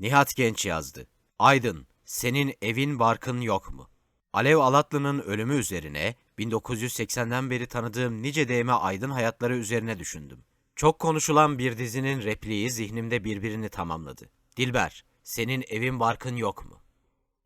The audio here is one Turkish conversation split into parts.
Nihat Genç yazdı. Aydın, senin evin barkın yok mu? Alev Alatlı'nın ölümü üzerine 1980'den beri tanıdığım nice değme aydın hayatları üzerine düşündüm. Çok konuşulan bir dizinin repliği zihnimde birbirini tamamladı. Dilber, senin evin barkın yok mu?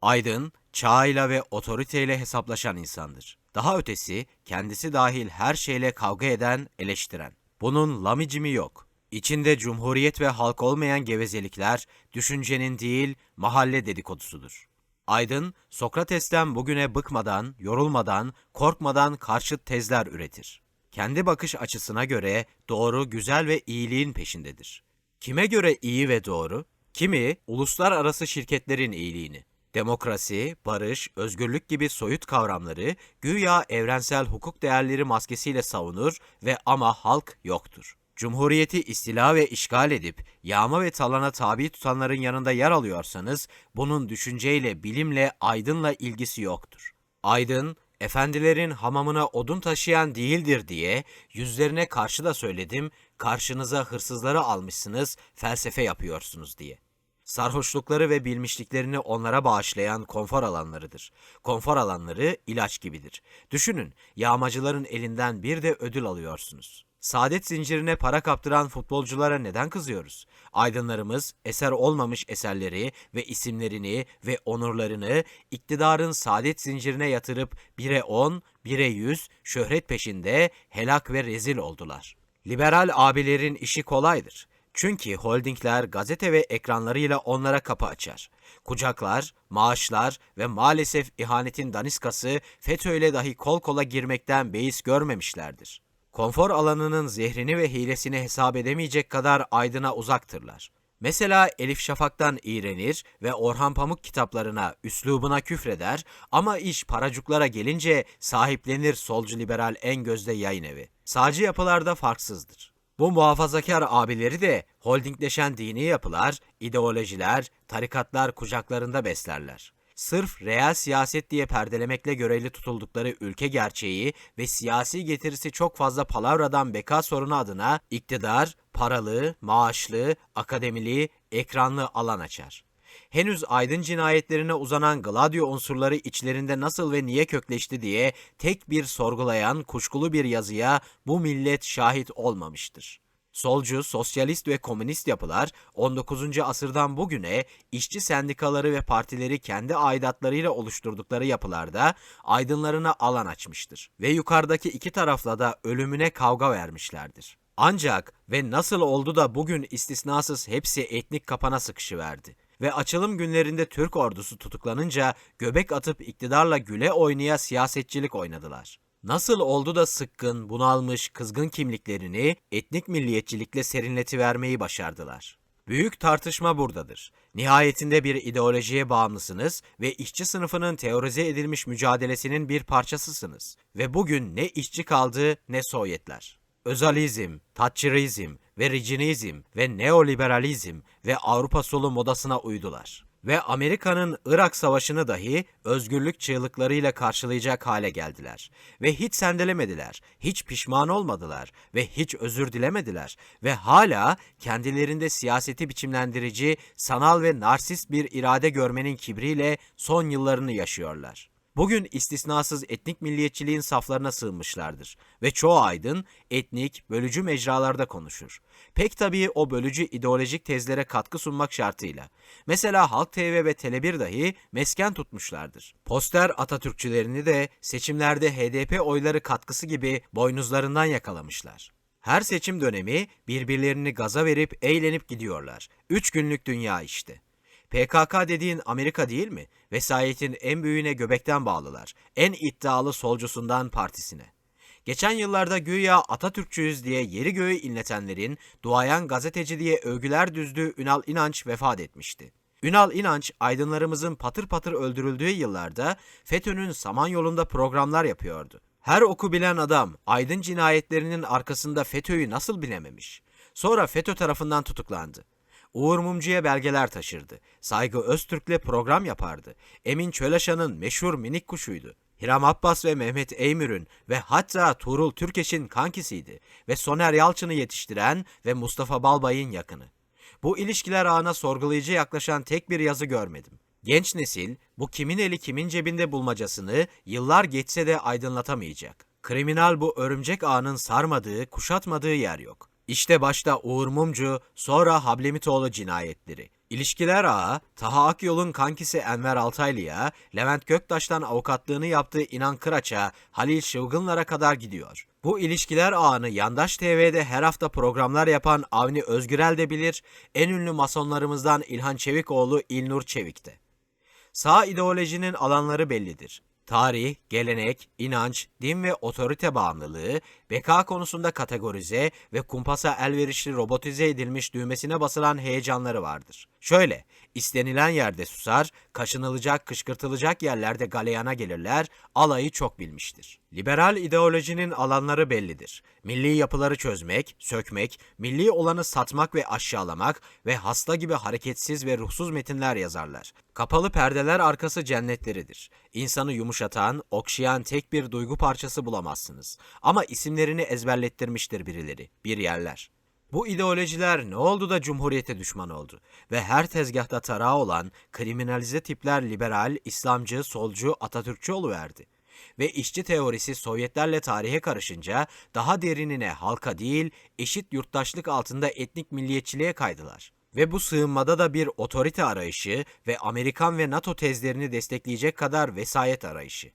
Aydın, çağıyla ve otoriteyle hesaplaşan insandır. Daha ötesi, kendisi dahil her şeyle kavga eden, eleştiren. Bunun lamicimi yok. İçinde cumhuriyet ve halk olmayan gevezelikler, düşüncenin değil, mahalle dedikodusudur. Aydın, Sokrates'ten bugüne bıkmadan, yorulmadan, korkmadan karşıt tezler üretir. Kendi bakış açısına göre doğru, güzel ve iyiliğin peşindedir. Kime göre iyi ve doğru? Kimi, uluslararası şirketlerin iyiliğini. Demokrasi, barış, özgürlük gibi soyut kavramları güya evrensel hukuk değerleri maskesiyle savunur ve ama halk yoktur. Cumhuriyeti istila ve işgal edip yağma ve talana tabi tutanların yanında yer alıyorsanız bunun düşünceyle, bilimle, aydınla ilgisi yoktur. Aydın, efendilerin hamamına odun taşıyan değildir diye yüzlerine karşı da söyledim, karşınıza hırsızları almışsınız, felsefe yapıyorsunuz diye. Sarhoşlukları ve bilmişliklerini onlara bağışlayan konfor alanlarıdır. Konfor alanları ilaç gibidir. Düşünün, yağmacıların elinden bir de ödül alıyorsunuz. Saadet zincirine para kaptıran futbolculara neden kızıyoruz? Aydınlarımız eser olmamış eserleri ve isimlerini ve onurlarını iktidarın saadet zincirine yatırıp bire on, bire yüz şöhret peşinde helak ve rezil oldular. Liberal abilerin işi kolaydır. Çünkü holdingler gazete ve ekranlarıyla onlara kapı açar. Kucaklar, maaşlar ve maalesef ihanetin daniskası FETÖ'yle dahi kol kola girmekten beis görmemişlerdir. Konfor alanının zehrini ve hilesini hesap edemeyecek kadar aydına uzaktırlar. Mesela Elif Şafak'tan iğrenir ve Orhan Pamuk kitaplarına, üslubuna küfreder ama iş paracuklara gelince sahiplenir solcu liberal en gözde yayın evi. Sağcı yapılarda farksızdır. Bu muhafazakar abileri de holdingleşen dini yapılar, ideolojiler, tarikatlar kucaklarında beslerler. Sırf reel siyaset diye perdelemekle görevli tutuldukları ülke gerçeği ve siyasi getirisi çok fazla palavradan beka sorunu adına iktidar, paralı, maaşlı, akademili, ekranlı alan açar. Henüz aydın cinayetlerine uzanan Gladio unsurları içlerinde nasıl ve niye kökleşti diye tek bir sorgulayan kuşkulu bir yazıya bu millet şahit olmamıştır. Solcu, sosyalist ve komünist yapılar 19. asırdan bugüne işçi sendikaları ve partileri kendi aidatlarıyla oluşturdukları yapılarda aydınlarına alan açmıştır ve yukarıdaki iki tarafla da ölümüne kavga vermişlerdir. Ancak ve nasıl oldu da bugün istisnasız hepsi etnik kapana sıkışıverdi ve açılım günlerinde Türk ordusu tutuklanınca göbek atıp iktidarla güle oynaya siyasetçilik oynadılar. Nasıl oldu da sıkkın, bunalmış, kızgın kimliklerini etnik milliyetçilikle serinletivermeyi başardılar. Büyük tartışma buradadır. Nihayetinde bir ideolojiye bağımlısınız ve işçi sınıfının teorize edilmiş mücadelesinin bir parçasısınız. Ve bugün ne işçi kaldı ne Sovyetler. Özalizm, Thatcherizm ve Reaganizm ve neoliberalizm ve Avrupa solu modasına uydular. Ve Amerika'nın Irak Savaşı'nı dahi özgürlük çığlıklarıyla karşılayacak hale geldiler. Ve hiç sendelemediler, hiç pişman olmadılar ve hiç özür dilemediler. Ve hala kendilerinde siyaseti biçimlendirici, sanal ve narsist bir irade görmenin kibriyle son yıllarını yaşıyorlar. Bugün istisnasız etnik milliyetçiliğin saflarına sığınmışlardır ve çoğu aydın etnik, bölücü mecralarda konuşur. Pek tabii o bölücü ideolojik tezlere katkı sunmak şartıyla. Mesela Halk TV ve Tele1 dahi mesken tutmuşlardır. Poster Atatürkçülerini de seçimlerde HDP oyları katkısı gibi boynuzlarından yakalamışlar. Her seçim dönemi birbirlerini gaza verip eğlenip gidiyorlar. Üç günlük dünya işte. PKK dediğin Amerika değil mi? Vesayetin en büyüğüne göbekten bağlılar. En iddialı solcusundan partisine. Geçen yıllarda güya Atatürkçüyüz diye yeri göğü inletenlerin duayan gazeteci diye övgüler düzdüğü Ünal İnanç vefat etmişti. Ünal İnanç, aydınlarımızın patır patır öldürüldüğü yıllarda FETÖ'nün Samanyolu'nda programlar yapıyordu. Her oku bilen adam, aydın cinayetlerinin arkasında FETÖ'yü nasıl bilememiş? Sonra FETÖ tarafından tutuklandı. Uğur Mumcu'ya belgeler taşırdı. Saygı Öztürk'le program yapardı. Emin Çölaşan'ın meşhur minik kuşuydu. Hiram Abbas ve Mehmet Eymür'ün ve hatta Tuğrul Türkeş'in kankisiydi ve Soner Yalçın'ı yetiştiren ve Mustafa Balbay'ın yakını. Bu ilişkiler ağına sorgulayıcı yaklaşan tek bir yazı görmedim. Genç nesil bu kimin eli kimin cebinde bulmacasını yıllar geçse de aydınlatamayacak. Kriminal bu örümcek ağının sarmadığı, kuşatmadığı yer yok. İşte başta Uğur Mumcu, sonra Hablemitoğlu cinayetleri. İlişkiler ağı, Taha Akyol'un kankisi Enver Altaylı'ya, Levent Göktaş'tan avukatlığını yaptığı İnan Kıraç'a, Halil Şıvgınlar'a kadar gidiyor. Bu ilişkiler ağını Yandaş TV'de her hafta programlar yapan Avni Özgürel de bilir, en ünlü masonlarımızdan İlhan Çevikoğlu İlnur Çevik de. Sağ ideolojinin alanları bellidir. Tarih, gelenek, inanç, din ve otorite bağımlılığı, beka konusunda kategorize ve kumpasa elverişli robotize edilmiş düğmesine basılan heyecanları vardır. Şöyle, istenilen yerde susar, kaşınılacak, kışkırtılacak yerlerde galeyana gelirler, alayı çok bilmiştir. Liberal ideolojinin alanları bellidir. Milli yapıları çözmek, sökmek, milli olanı satmak ve aşağılamak ve hasta gibi hareketsiz ve ruhsuz metinler yazarlar. Kapalı perdeler arkası cennetleridir. İnsanı yumuşatan, okşayan tek bir duygu parçası bulamazsınız. Ama isimlerini ezberlettirmiştir birileri, bir yerler. Bu ideolojiler ne oldu da Cumhuriyete düşman oldu? Ve her tezgahta tarağı olan kriminalize tipler liberal, İslamcı, solcu, Atatürkçü oluverdi. Ve işçi teorisi Sovyetlerle tarihe karışınca daha derinine halka değil, eşit yurttaşlık altında etnik milliyetçiliğe kaydılar. Ve bu sığınmada da bir otorite arayışı ve Amerikan ve NATO tezlerini destekleyecek kadar vesayet arayışı.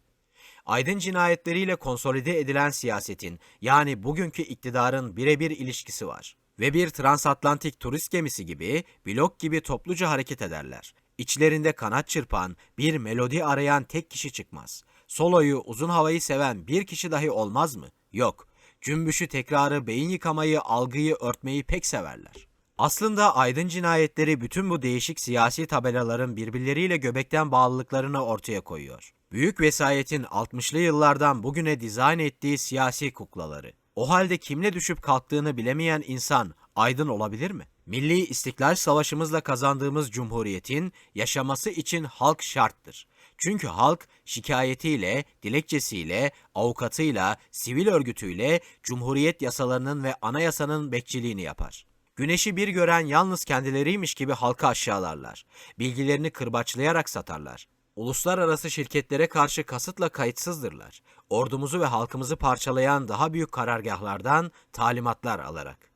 Aydın cinayetleriyle konsolide edilen siyasetin yani bugünkü iktidarın birebir ilişkisi var. Ve bir transatlantik turist gemisi gibi, blok gibi topluca hareket ederler. İçlerinde kanat çırpan, bir melodi arayan tek kişi çıkmaz. Soloyu, uzun havayı seven bir kişi dahi olmaz mı? Yok. Cümbüşü tekrarı, beyin yıkamayı, algıyı örtmeyi pek severler. Aslında aydın cinayetleri bütün bu değişik siyasi tabelaların birbirleriyle göbekten bağlılıklarını ortaya koyuyor. Büyük vesayetin 60'lı yıllardan bugüne dizayn ettiği siyasi kuklaları. O halde kimle düşüp kalktığını bilemeyen insan aydın olabilir mi? Milli İstiklal Savaşımızla kazandığımız cumhuriyetin yaşaması için halk şarttır. Çünkü halk şikayetiyle, dilekçesiyle, avukatıyla, sivil örgütüyle cumhuriyet yasalarının ve anayasanın bekçiliğini yapar. Güneşi bir gören yalnız kendileriymiş gibi halka aşağılarlar. Bilgilerini kırbaçlayarak satarlar. Uluslararası şirketlere karşı kasıtla kayıtsızdırlar. Ordumuzu ve halkımızı parçalayan daha büyük karargahlardan talimatlar alarak.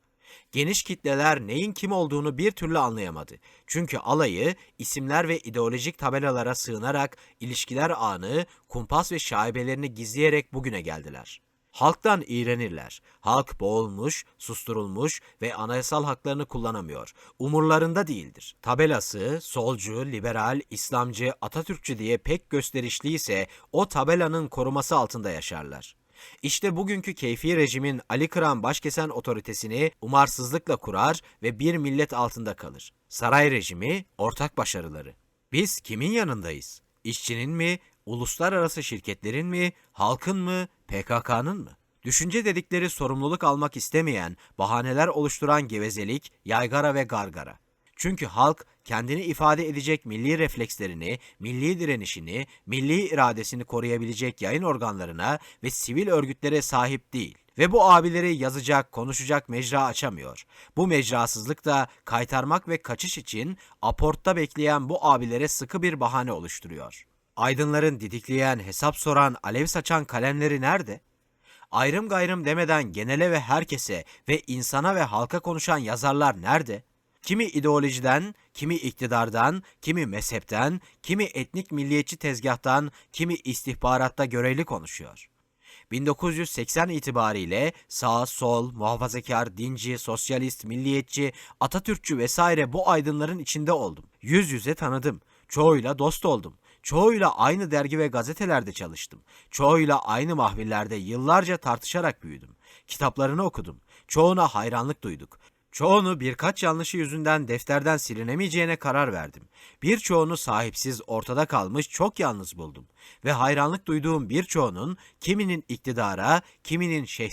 Geniş kitleler neyin kim olduğunu bir türlü anlayamadı. Çünkü alayı isimler ve ideolojik tabelalara sığınarak ilişkiler ağını, kumpas ve şaibelerini gizleyerek bugüne geldiler. Halktan iğrenirler. Halk boğulmuş, susturulmuş ve anayasal haklarını kullanamıyor. Umurlarında değildir. Tabelası solcu, liberal, İslamcı, Atatürkçü diye pek gösterişliyse o tabelanın koruması altında yaşarlar. İşte bugünkü keyfi rejimin Ali Kıran başkesen otoritesini umarsızlıkla kurar ve bir millet altında kalır. Saray rejimi ortak başarıları. Biz kimin yanındayız? İşçinin mi, uluslararası şirketlerin mi, halkın mı, PKK'nın mı? Düşünce dedikleri sorumluluk almak istemeyen, bahaneler oluşturan gevezelik, yaygara ve gargara. Çünkü halk kendini ifade edecek milli reflekslerini, milli direnişini, milli iradesini koruyabilecek yayın organlarına ve sivil örgütlere sahip değil. Ve bu abileri yazacak, konuşacak mecra açamıyor. Bu mecrasızlık da kaytarmak ve kaçış için aportta bekleyen bu abilere sıkı bir bahane oluşturuyor. Aydınların didikleyen, hesap soran, alev saçan kalemleri nerede? Ayrım gayrım demeden genele ve herkese ve insana ve halka konuşan yazarlar nerede? Kimi ideolojiden, kimi iktidardan, kimi mezhepten, kimi etnik milliyetçi tezgahtan, kimi istihbaratta görevli konuşuyor. 1980 itibariyle sağ, sol, muhafazakar, dinci, sosyalist, milliyetçi, Atatürkçü vesaire bu aydınların içinde oldum. Yüz yüze tanıdım. Çoğuyla dost oldum. Çoğuyla aynı dergi ve gazetelerde çalıştım. Çoğuyla aynı mahvillerde yıllarca tartışarak büyüdüm. Kitaplarını okudum. Çoğuna hayranlık duyduk. Çoğunu birkaç yanlışı yüzünden defterden silinemeyeceğine karar verdim. Birçoğunu sahipsiz ortada kalmış çok yalnız buldum. Ve hayranlık duyduğum birçoğunun kiminin iktidara, kiminin Şeyh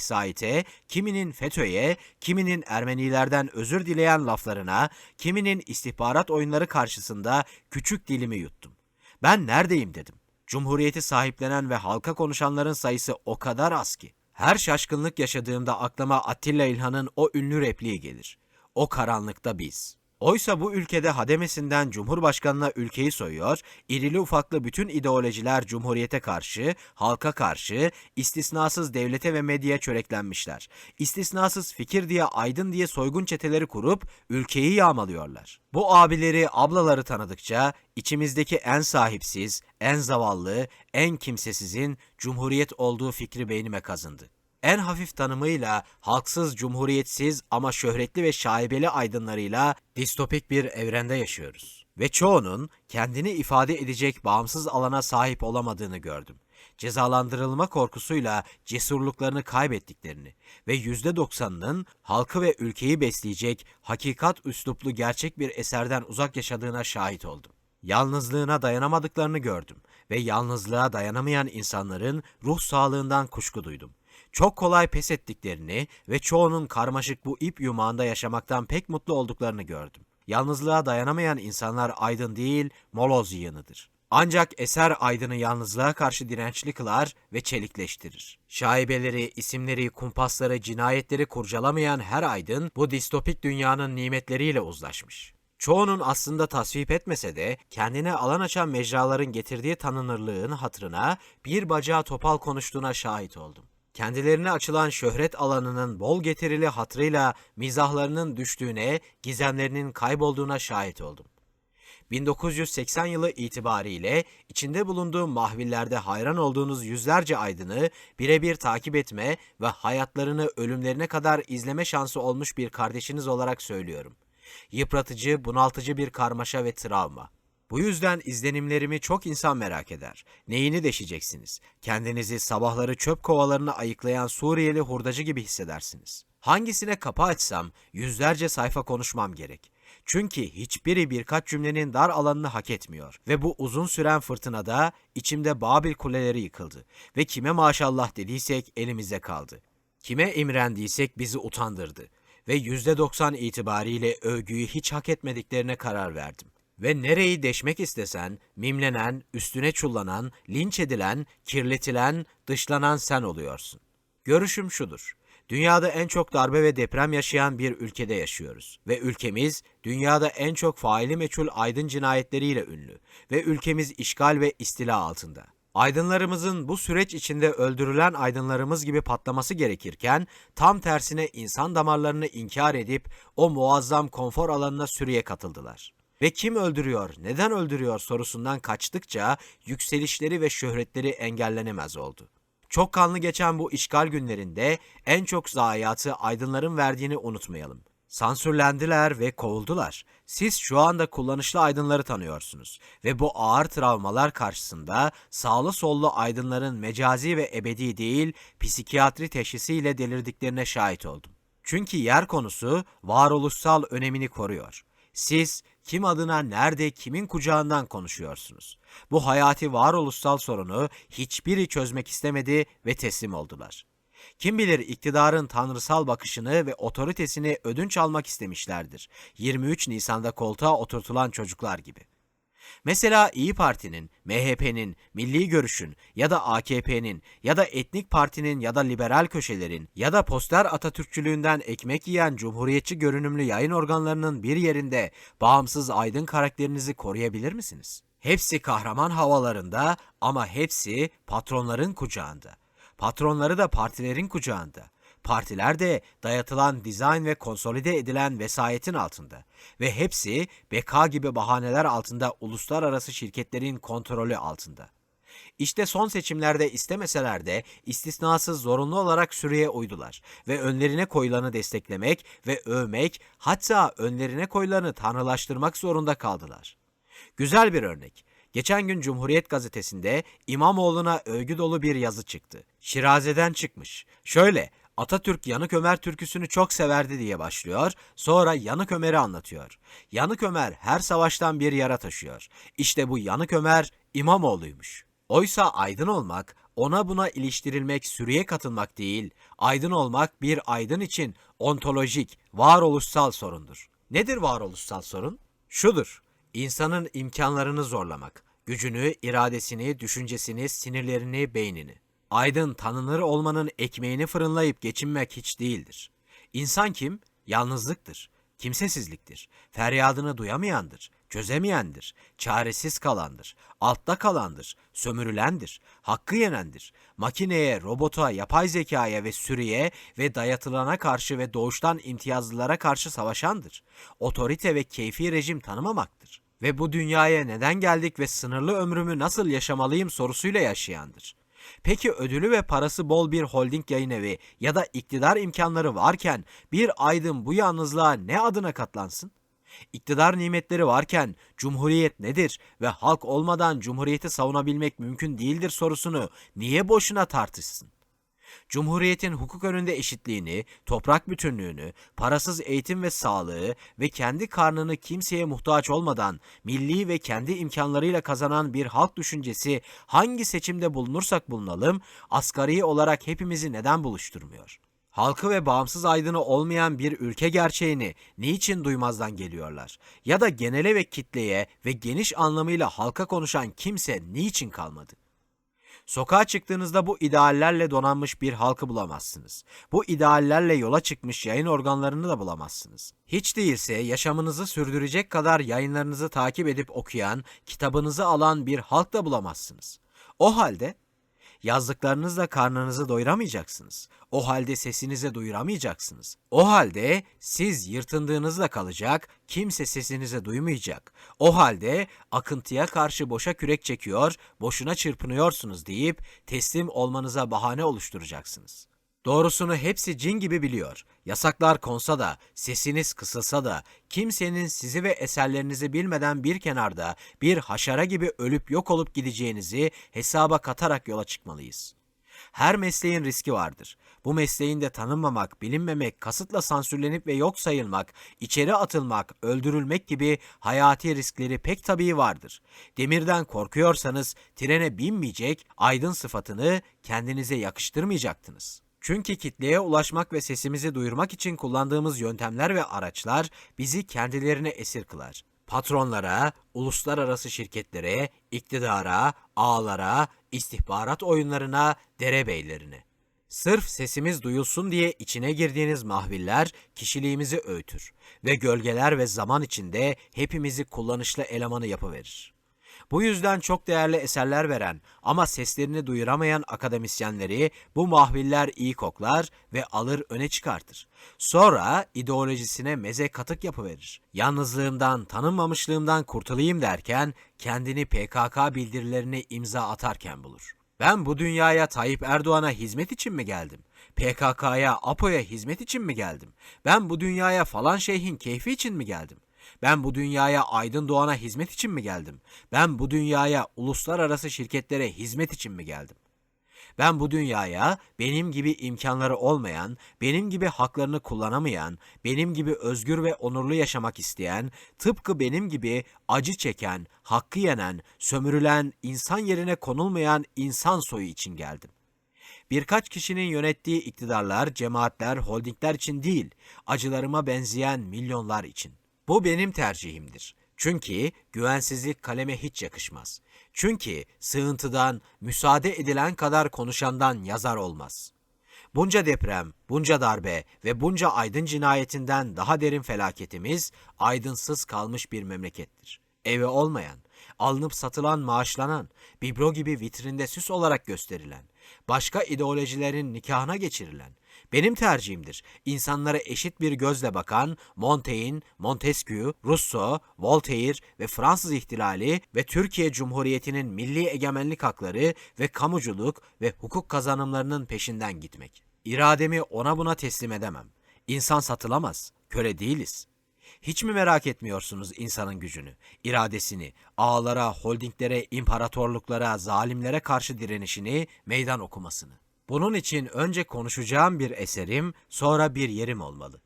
kiminin FETÖ'ye, kiminin Ermenilerden özür dileyen laflarına, kiminin istihbarat oyunları karşısında küçük dilimi yuttum. Ben neredeyim dedim. Cumhuriyeti sahiplenen ve halka konuşanların sayısı o kadar az ki. Her şaşkınlık yaşadığımda aklıma Attila İlhan'ın o ünlü repliği gelir. O karanlıkta biz. Oysa bu ülkede hademesinden Cumhurbaşkanına ülkeyi soyuyor, irili ufaklı bütün ideolojiler Cumhuriyete karşı, halka karşı, istisnasız devlete ve medyaya çöreklenmişler. İstisnasız fikir diye, aydın diye soygun çeteleri kurup ülkeyi yağmalıyorlar. Bu abileri, ablaları tanıdıkça içimizdeki en sahipsiz, en zavallı, en kimsesizin Cumhuriyet olduğu fikri beynime kazındı. En hafif tanımıyla halksız, cumhuriyetsiz ama şöhretli ve şaibeli aydınlarıyla distopik bir evrende yaşıyoruz. Ve çoğunun kendini ifade edecek bağımsız alana sahip olamadığını gördüm. Cezalandırılma korkusuyla cesurluklarını kaybettiklerini ve yüzde doksanının halkı ve ülkeyi besleyecek hakikat üsluplu gerçek bir eserden uzak yaşadığına şahit oldum. Yalnızlığına dayanamadıklarını gördüm ve yalnızlığa dayanamayan insanların ruh sağlığından kuşku duydum çok kolay pes ettiklerini ve çoğunun karmaşık bu ip yumağında yaşamaktan pek mutlu olduklarını gördüm. Yalnızlığa dayanamayan insanlar aydın değil, moloz yığınıdır. Ancak eser aydını yalnızlığa karşı dirençli kılar ve çelikleştirir. Şaibeleri, isimleri, kumpasları, cinayetleri kurcalamayan her aydın bu distopik dünyanın nimetleriyle uzlaşmış. Çoğunun aslında tasvip etmese de kendine alan açan mecraların getirdiği tanınırlığın hatırına bir bacağı topal konuştuğuna şahit oldum kendilerine açılan şöhret alanının bol getirili hatrıyla mizahlarının düştüğüne, gizemlerinin kaybolduğuna şahit oldum. 1980 yılı itibariyle içinde bulunduğum mahvillerde hayran olduğunuz yüzlerce aydını birebir takip etme ve hayatlarını ölümlerine kadar izleme şansı olmuş bir kardeşiniz olarak söylüyorum. Yıpratıcı, bunaltıcı bir karmaşa ve travma. Bu yüzden izlenimlerimi çok insan merak eder. Neyini deşeceksiniz? Kendinizi sabahları çöp kovalarını ayıklayan Suriyeli hurdacı gibi hissedersiniz. Hangisine kapı açsam yüzlerce sayfa konuşmam gerek. Çünkü hiçbiri birkaç cümlenin dar alanını hak etmiyor. Ve bu uzun süren fırtınada içimde Babil kuleleri yıkıldı. Ve kime maşallah dediysek elimize kaldı. Kime imrendiysek bizi utandırdı. Ve yüzde doksan itibariyle övgüyü hiç hak etmediklerine karar verdim. Ve nereyi deşmek istesen, mimlenen, üstüne çullanan, linç edilen, kirletilen, dışlanan sen oluyorsun. Görüşüm şudur. Dünyada en çok darbe ve deprem yaşayan bir ülkede yaşıyoruz. Ve ülkemiz dünyada en çok faili meçhul aydın cinayetleriyle ünlü. Ve ülkemiz işgal ve istila altında. Aydınlarımızın bu süreç içinde öldürülen aydınlarımız gibi patlaması gerekirken tam tersine insan damarlarını inkar edip o muazzam konfor alanına sürüye katıldılar ve kim öldürüyor, neden öldürüyor sorusundan kaçtıkça yükselişleri ve şöhretleri engellenemez oldu. Çok kanlı geçen bu işgal günlerinde en çok zayiatı aydınların verdiğini unutmayalım. Sansürlendiler ve kovuldular. Siz şu anda kullanışlı aydınları tanıyorsunuz ve bu ağır travmalar karşısında sağlı sollu aydınların mecazi ve ebedi değil psikiyatri teşhisiyle delirdiklerine şahit oldum. Çünkü yer konusu varoluşsal önemini koruyor. Siz kim adına nerede kimin kucağından konuşuyorsunuz? Bu hayati varoluşsal sorunu hiçbiri çözmek istemedi ve teslim oldular. Kim bilir iktidarın tanrısal bakışını ve otoritesini ödünç almak istemişlerdir. 23 Nisan'da koltuğa oturtulan çocuklar gibi. Mesela İyi Parti'nin, MHP'nin, Milli Görüş'ün ya da AKP'nin ya da etnik partinin ya da liberal köşelerin ya da poster Atatürkçülüğünden ekmek yiyen cumhuriyetçi görünümlü yayın organlarının bir yerinde bağımsız aydın karakterinizi koruyabilir misiniz? Hepsi kahraman havalarında ama hepsi patronların kucağında. Patronları da partilerin kucağında. Partiler de dayatılan dizayn ve konsolide edilen vesayetin altında ve hepsi beka gibi bahaneler altında uluslararası şirketlerin kontrolü altında. İşte son seçimlerde istemeseler de istisnasız zorunlu olarak sürüye uydular ve önlerine koyulanı desteklemek ve övmek hatta önlerine koyulanı tanrılaştırmak zorunda kaldılar. Güzel bir örnek. Geçen gün Cumhuriyet gazetesinde İmamoğlu'na övgü dolu bir yazı çıktı. Şiraze'den çıkmış. Şöyle, Atatürk Yanık Ömer türküsünü çok severdi diye başlıyor, sonra Yanık Ömer'i anlatıyor. Yanık Ömer her savaştan bir yara taşıyor. İşte bu Yanık Ömer İmamoğlu'ymuş. Oysa aydın olmak, ona buna iliştirilmek, sürüye katılmak değil, aydın olmak bir aydın için ontolojik, varoluşsal sorundur. Nedir varoluşsal sorun? Şudur, insanın imkanlarını zorlamak, gücünü, iradesini, düşüncesini, sinirlerini, beynini. Aydın tanınır olmanın ekmeğini fırınlayıp geçinmek hiç değildir. İnsan kim? Yalnızlıktır. kimsesizliktir. Feryadını duyamayandır, çözemeyendir, çaresiz kalandır, altta kalandır, sömürülendir, hakkı yenendir. Makineye, robota, yapay zekaya ve sürüye ve dayatılana karşı ve doğuştan imtiyazlılara karşı savaşandır. Otorite ve keyfi rejim tanımamaktır. Ve bu dünyaya neden geldik ve sınırlı ömrümü nasıl yaşamalıyım sorusuyla yaşayandır. Peki ödülü ve parası bol bir holding yayın evi ya da iktidar imkanları varken bir aydın bu yalnızlığa ne adına katlansın? İktidar nimetleri varken cumhuriyet nedir ve halk olmadan cumhuriyeti savunabilmek mümkün değildir sorusunu niye boşuna tartışsın? Cumhuriyetin hukuk önünde eşitliğini, toprak bütünlüğünü, parasız eğitim ve sağlığı ve kendi karnını kimseye muhtaç olmadan milli ve kendi imkanlarıyla kazanan bir halk düşüncesi hangi seçimde bulunursak bulunalım, asgari olarak hepimizi neden buluşturmuyor? Halkı ve bağımsız aydını olmayan bir ülke gerçeğini niçin duymazdan geliyorlar? Ya da genele ve kitleye ve geniş anlamıyla halka konuşan kimse niçin kalmadı? Sokağa çıktığınızda bu ideallerle donanmış bir halkı bulamazsınız. Bu ideallerle yola çıkmış yayın organlarını da bulamazsınız. Hiç değilse yaşamınızı sürdürecek kadar yayınlarınızı takip edip okuyan, kitabınızı alan bir halk da bulamazsınız. O halde yazdıklarınızla karnınızı doyuramayacaksınız. O halde sesinizi duyuramayacaksınız. O halde siz yırtındığınızla kalacak, kimse sesinizi duymayacak. O halde akıntıya karşı boşa kürek çekiyor, boşuna çırpınıyorsunuz deyip teslim olmanıza bahane oluşturacaksınız. Doğrusunu hepsi cin gibi biliyor. Yasaklar konsa da, sesiniz kısılsa da, kimsenin sizi ve eserlerinizi bilmeden bir kenarda bir haşara gibi ölüp yok olup gideceğinizi hesaba katarak yola çıkmalıyız. Her mesleğin riski vardır. Bu mesleğin de tanınmamak, bilinmemek, kasıtla sansürlenip ve yok sayılmak, içeri atılmak, öldürülmek gibi hayati riskleri pek tabii vardır. Demirden korkuyorsanız trene binmeyecek, aydın sıfatını kendinize yakıştırmayacaktınız. Çünkü kitleye ulaşmak ve sesimizi duyurmak için kullandığımız yöntemler ve araçlar bizi kendilerine esir kılar. Patronlara, uluslararası şirketlere, iktidara, ağlara, istihbarat oyunlarına, derebeylerine. Sırf sesimiz duyulsun diye içine girdiğiniz mahviller kişiliğimizi öğütür ve gölgeler ve zaman içinde hepimizi kullanışlı elemanı yapıverir. Bu yüzden çok değerli eserler veren ama seslerini duyuramayan akademisyenleri bu mahviller iyi koklar ve alır öne çıkartır. Sonra ideolojisine meze katık yapıverir. Yalnızlığımdan, tanınmamışlığımdan kurtulayım derken kendini PKK bildirilerine imza atarken bulur. Ben bu dünyaya Tayyip Erdoğan'a hizmet için mi geldim? PKK'ya, APO'ya hizmet için mi geldim? Ben bu dünyaya falan şeyhin keyfi için mi geldim? Ben bu dünyaya Aydın Doğan'a hizmet için mi geldim? Ben bu dünyaya uluslararası şirketlere hizmet için mi geldim? Ben bu dünyaya benim gibi imkanları olmayan, benim gibi haklarını kullanamayan, benim gibi özgür ve onurlu yaşamak isteyen, tıpkı benim gibi acı çeken, hakkı yenen, sömürülen, insan yerine konulmayan insan soyu için geldim. Birkaç kişinin yönettiği iktidarlar, cemaatler, holdingler için değil, acılarıma benzeyen milyonlar için. Bu benim tercihimdir. Çünkü güvensizlik kaleme hiç yakışmaz. Çünkü sığıntıdan, müsaade edilen kadar konuşandan yazar olmaz. Bunca deprem, bunca darbe ve bunca aydın cinayetinden daha derin felaketimiz aydınsız kalmış bir memlekettir. Evi olmayan, alınıp satılan maaşlanan, biblo gibi vitrinde süs olarak gösterilen, başka ideolojilerin nikahına geçirilen, benim tercihimdir. İnsanlara eşit bir gözle bakan Montaigne, Montesquieu, Rousseau, Voltaire ve Fransız ihtilali ve Türkiye Cumhuriyeti'nin milli egemenlik hakları ve kamuculuk ve hukuk kazanımlarının peşinden gitmek. İrademi ona buna teslim edemem. İnsan satılamaz, köle değiliz. Hiç mi merak etmiyorsunuz insanın gücünü, iradesini, ağlara, holdinglere, imparatorluklara, zalimlere karşı direnişini, meydan okumasını? Bunun için önce konuşacağım bir eserim, sonra bir yerim olmalı.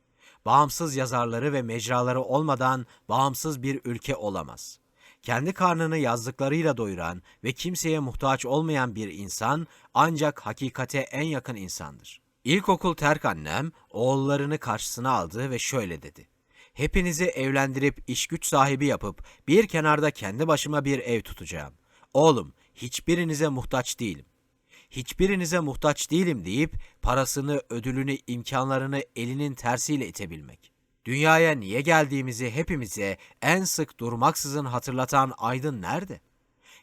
Bağımsız yazarları ve mecraları olmadan bağımsız bir ülke olamaz. Kendi karnını yazdıklarıyla doyuran ve kimseye muhtaç olmayan bir insan ancak hakikate en yakın insandır. İlkokul terk annem oğullarını karşısına aldı ve şöyle dedi. Hepinizi evlendirip iş güç sahibi yapıp bir kenarda kendi başıma bir ev tutacağım. Oğlum, hiçbirinize muhtaç değilim hiçbirinize muhtaç değilim deyip parasını, ödülünü, imkanlarını elinin tersiyle itebilmek. Dünyaya niye geldiğimizi hepimize en sık durmaksızın hatırlatan aydın nerede?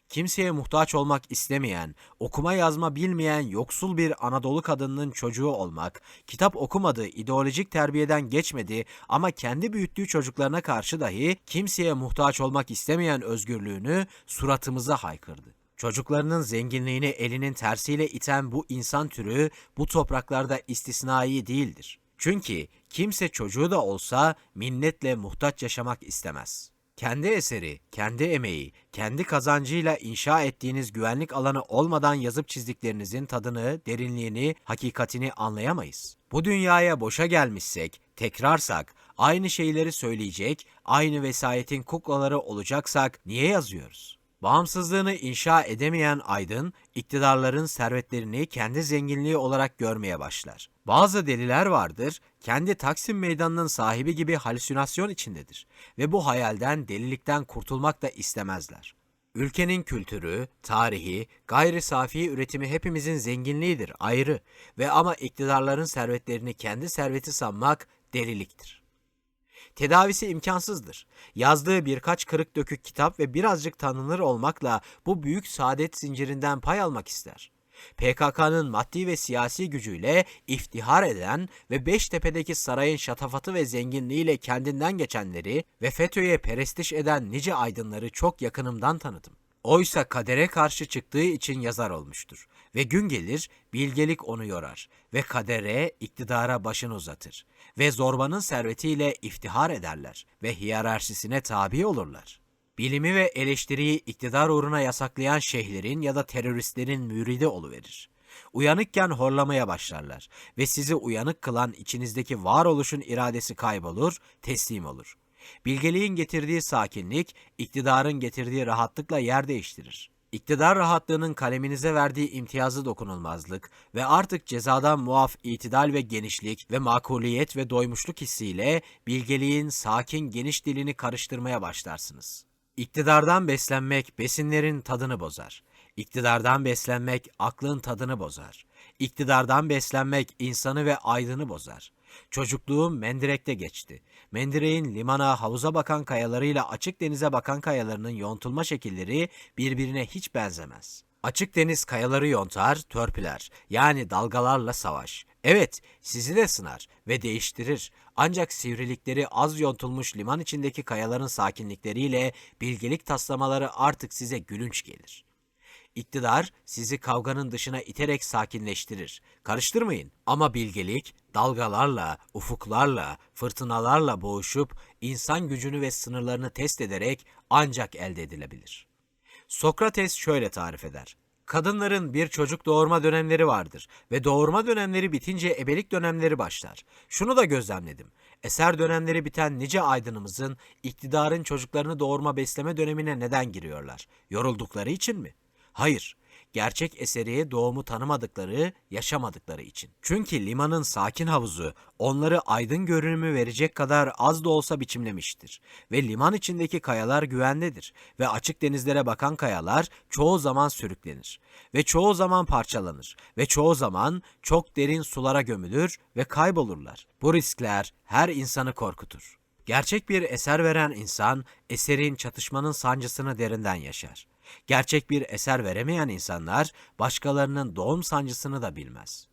Kimseye muhtaç olmak istemeyen, okuma yazma bilmeyen yoksul bir Anadolu kadınının çocuğu olmak, kitap okumadı, ideolojik terbiyeden geçmedi ama kendi büyüttüğü çocuklarına karşı dahi kimseye muhtaç olmak istemeyen özgürlüğünü suratımıza haykırdı. Çocuklarının zenginliğini elinin tersiyle iten bu insan türü bu topraklarda istisnai değildir. Çünkü kimse çocuğu da olsa minnetle muhtaç yaşamak istemez. Kendi eseri, kendi emeği, kendi kazancıyla inşa ettiğiniz güvenlik alanı olmadan yazıp çizdiklerinizin tadını, derinliğini, hakikatini anlayamayız. Bu dünyaya boşa gelmişsek, tekrarsak, aynı şeyleri söyleyecek, aynı vesayetin kuklaları olacaksak niye yazıyoruz? Bağımsızlığını inşa edemeyen aydın, iktidarların servetlerini kendi zenginliği olarak görmeye başlar. Bazı deliler vardır, kendi Taksim Meydanı'nın sahibi gibi halüsinasyon içindedir ve bu hayalden, delilikten kurtulmak da istemezler. Ülkenin kültürü, tarihi, gayri safi üretimi hepimizin zenginliğidir, ayrı ve ama iktidarların servetlerini kendi serveti sanmak deliliktir. Tedavisi imkansızdır. Yazdığı birkaç kırık dökük kitap ve birazcık tanınır olmakla bu büyük saadet zincirinden pay almak ister. PKK'nın maddi ve siyasi gücüyle iftihar eden ve Beştepe'deki sarayın şatafatı ve zenginliğiyle kendinden geçenleri ve FETÖ'ye perestiş eden nice aydınları çok yakınımdan tanıdım. Oysa kadere karşı çıktığı için yazar olmuştur. Ve gün gelir bilgelik onu yorar ve kadere, iktidara başını uzatır. Ve zorbanın servetiyle iftihar ederler ve hiyerarşisine tabi olurlar. Bilimi ve eleştiriyi iktidar uğruna yasaklayan şeyhlerin ya da teröristlerin müridi oluverir. Uyanıkken horlamaya başlarlar ve sizi uyanık kılan içinizdeki varoluşun iradesi kaybolur, teslim olur. Bilgeliğin getirdiği sakinlik, iktidarın getirdiği rahatlıkla yer değiştirir. İktidar rahatlığının kaleminize verdiği imtiyazı dokunulmazlık ve artık cezadan muaf itidal ve genişlik ve makuliyet ve doymuşluk hissiyle bilgeliğin sakin geniş dilini karıştırmaya başlarsınız. İktidardan beslenmek besinlerin tadını bozar. İktidardan beslenmek aklın tadını bozar. İktidardan beslenmek insanı ve aydını bozar. Çocukluğum Mendirek'te geçti. Mendirek'in limana, havuza bakan kayalarıyla açık denize bakan kayalarının yontulma şekilleri birbirine hiç benzemez. Açık deniz kayaları yontar, törpüler. Yani dalgalarla savaş. Evet, sizi de sınar ve değiştirir. Ancak sivrilikleri az yontulmuş liman içindeki kayaların sakinlikleriyle bilgelik taslamaları artık size gülünç gelir. İktidar sizi kavganın dışına iterek sakinleştirir. Karıştırmayın. Ama bilgelik dalgalarla, ufuklarla, fırtınalarla boğuşup insan gücünü ve sınırlarını test ederek ancak elde edilebilir. Sokrates şöyle tarif eder. Kadınların bir çocuk doğurma dönemleri vardır ve doğurma dönemleri bitince ebelik dönemleri başlar. Şunu da gözlemledim. Eser dönemleri biten nice aydınımızın iktidarın çocuklarını doğurma besleme dönemine neden giriyorlar? Yoruldukları için mi? Hayır. Gerçek eseri doğumu tanımadıkları, yaşamadıkları için. Çünkü limanın sakin havuzu onları aydın görünümü verecek kadar az da olsa biçimlemiştir. Ve liman içindeki kayalar güvendedir. Ve açık denizlere bakan kayalar çoğu zaman sürüklenir. Ve çoğu zaman parçalanır. Ve çoğu zaman çok derin sulara gömülür ve kaybolurlar. Bu riskler her insanı korkutur. Gerçek bir eser veren insan, eserin çatışmanın sancısını derinden yaşar. Gerçek bir eser veremeyen insanlar başkalarının doğum sancısını da bilmez.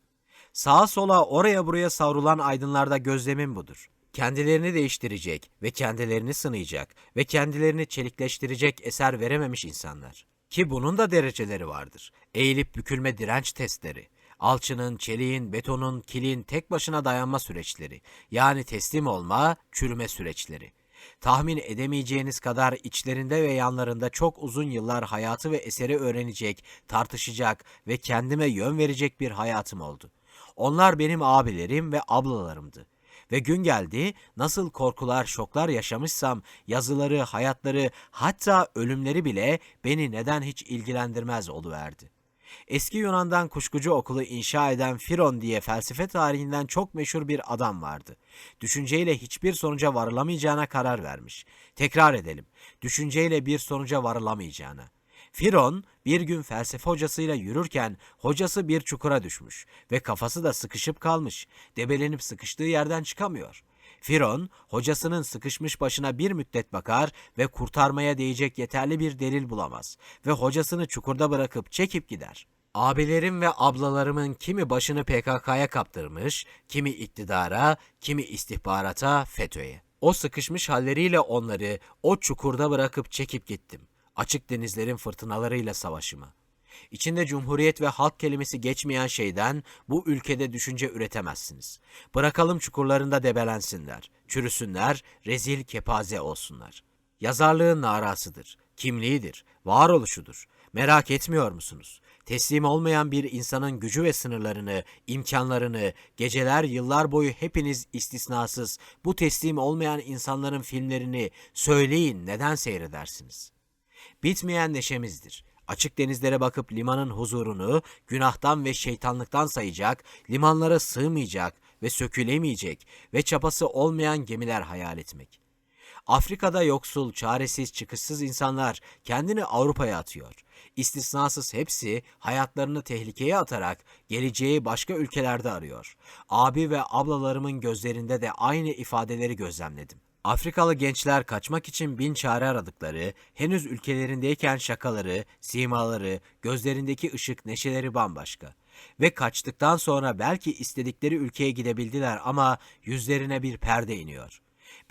Sağa sola oraya buraya savrulan aydınlarda gözlemim budur. Kendilerini değiştirecek ve kendilerini sınayacak ve kendilerini çelikleştirecek eser verememiş insanlar. Ki bunun da dereceleri vardır. Eğilip bükülme direnç testleri. Alçının, çeliğin, betonun, kilin tek başına dayanma süreçleri. Yani teslim olma, çürüme süreçleri tahmin edemeyeceğiniz kadar içlerinde ve yanlarında çok uzun yıllar hayatı ve eseri öğrenecek, tartışacak ve kendime yön verecek bir hayatım oldu. Onlar benim abilerim ve ablalarımdı. Ve gün geldi, nasıl korkular, şoklar yaşamışsam, yazıları, hayatları, hatta ölümleri bile beni neden hiç ilgilendirmez oluverdi. Eski Yunan'dan kuşkucu okulu inşa eden Firon diye felsefe tarihinden çok meşhur bir adam vardı. Düşünceyle hiçbir sonuca varılamayacağına karar vermiş. Tekrar edelim. Düşünceyle bir sonuca varılamayacağına. Firon bir gün felsefe hocasıyla yürürken hocası bir çukura düşmüş ve kafası da sıkışıp kalmış. Debelenip sıkıştığı yerden çıkamıyor. Firon, hocasının sıkışmış başına bir müddet bakar ve kurtarmaya değecek yeterli bir delil bulamaz ve hocasını çukurda bırakıp çekip gider. Abilerim ve ablalarımın kimi başını PKK'ya kaptırmış, kimi iktidara, kimi istihbarata, FETÖ'ye. O sıkışmış halleriyle onları o çukurda bırakıp çekip gittim. Açık denizlerin fırtınalarıyla savaşıma. İçinde cumhuriyet ve halk kelimesi geçmeyen şeyden bu ülkede düşünce üretemezsiniz. Bırakalım çukurlarında debelensinler, çürüsünler, rezil kepaze olsunlar. Yazarlığın narasıdır, kimliğidir, varoluşudur. Merak etmiyor musunuz? Teslim olmayan bir insanın gücü ve sınırlarını, imkanlarını, geceler yıllar boyu hepiniz istisnasız bu teslim olmayan insanların filmlerini söyleyin neden seyredersiniz? Bitmeyen neşemizdir. Açık denizlere bakıp limanın huzurunu günahtan ve şeytanlıktan sayacak, limanlara sığmayacak ve sökülemeyecek ve çapası olmayan gemiler hayal etmek. Afrika'da yoksul, çaresiz, çıkışsız insanlar kendini Avrupa'ya atıyor. İstisnasız hepsi hayatlarını tehlikeye atarak geleceği başka ülkelerde arıyor. Abi ve ablalarımın gözlerinde de aynı ifadeleri gözlemledim. Afrikalı gençler kaçmak için bin çare aradıkları, henüz ülkelerindeyken şakaları, simaları, gözlerindeki ışık, neşeleri bambaşka. Ve kaçtıktan sonra belki istedikleri ülkeye gidebildiler ama yüzlerine bir perde iniyor.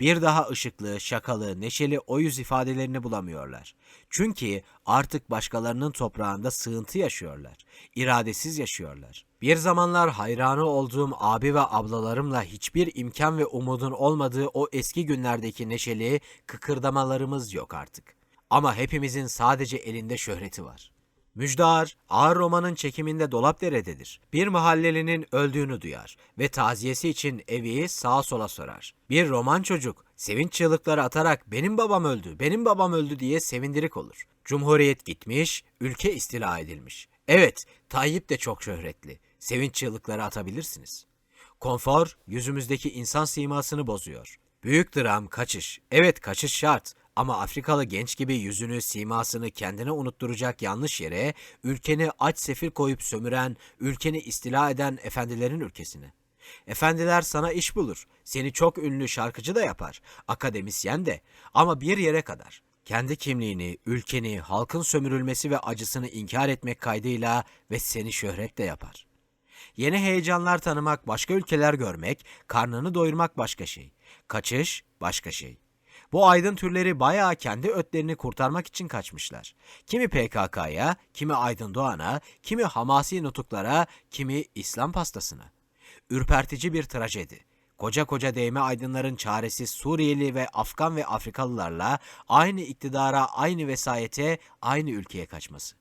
Bir daha ışıklı, şakalı, neşeli o yüz ifadelerini bulamıyorlar. Çünkü artık başkalarının toprağında sığıntı yaşıyorlar. İradesiz yaşıyorlar. Bir zamanlar hayranı olduğum abi ve ablalarımla hiçbir imkan ve umudun olmadığı o eski günlerdeki neşeli kıkırdamalarımız yok artık. Ama hepimizin sadece elinde şöhreti var. Müjdar, ağır romanın çekiminde Dolapdere'dedir. Bir mahallelinin öldüğünü duyar ve taziyesi için evi sağa sola sorar. Bir roman çocuk, sevinç çığlıkları atarak benim babam öldü, benim babam öldü diye sevindirik olur. Cumhuriyet gitmiş, ülke istila edilmiş. Evet, Tayyip de çok şöhretli. Sevinç çığlıkları atabilirsiniz. Konfor, yüzümüzdeki insan simasını bozuyor. Büyük dram, kaçış. Evet kaçış şart. Ama Afrikalı genç gibi yüzünü, simasını kendine unutturacak yanlış yere, ülkeni aç sefil koyup sömüren, ülkeni istila eden efendilerin ülkesine. Efendiler sana iş bulur. Seni çok ünlü şarkıcı da yapar. Akademisyen de. Ama bir yere kadar. Kendi kimliğini, ülkeni, halkın sömürülmesi ve acısını inkar etmek kaydıyla ve seni şöhret de yapar. Yeni heyecanlar tanımak, başka ülkeler görmek, karnını doyurmak başka şey. Kaçış başka şey. Bu aydın türleri bayağı kendi ötlerini kurtarmak için kaçmışlar. Kimi PKK'ya, kimi Aydın Doğan'a, kimi Hamasi nutuklara, kimi İslam pastasına. Ürpertici bir trajedi. Koca koca değme aydınların çaresiz Suriyeli ve Afgan ve Afrikalılarla aynı iktidara, aynı vesayete, aynı ülkeye kaçması.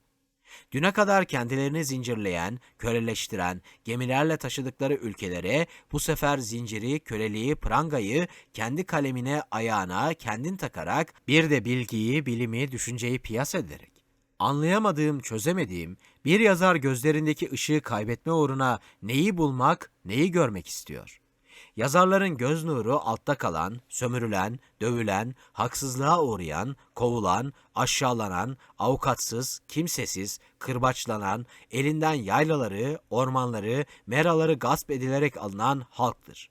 Düne kadar kendilerini zincirleyen, köleleştiren, gemilerle taşıdıkları ülkelere bu sefer zinciri, köleliği, prangayı kendi kalemine, ayağına kendin takarak bir de bilgiyi, bilimi, düşünceyi piyas ederek. Anlayamadığım, çözemediğim bir yazar gözlerindeki ışığı kaybetme uğruna neyi bulmak, neyi görmek istiyor?'' Yazarların göz nuru altta kalan, sömürülen, dövülen, haksızlığa uğrayan, kovulan, aşağılanan, avukatsız, kimsesiz, kırbaçlanan, elinden yaylaları, ormanları, meraları gasp edilerek alınan halktır.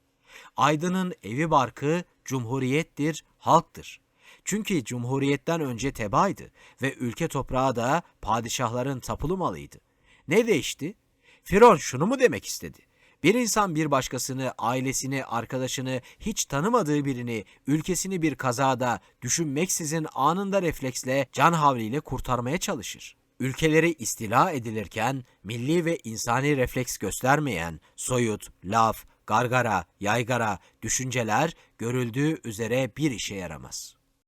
Aydın'ın evi barkı cumhuriyettir, halktır. Çünkü cumhuriyetten önce tebaydı ve ülke toprağı da padişahların tapulu malıydı. Ne değişti? Firon şunu mu demek istedi? Bir insan bir başkasını, ailesini, arkadaşını, hiç tanımadığı birini, ülkesini bir kazada düşünmeksizin anında refleksle, can havliyle kurtarmaya çalışır. Ülkeleri istila edilirken milli ve insani refleks göstermeyen soyut, laf, gargara, yaygara, düşünceler görüldüğü üzere bir işe yaramaz.''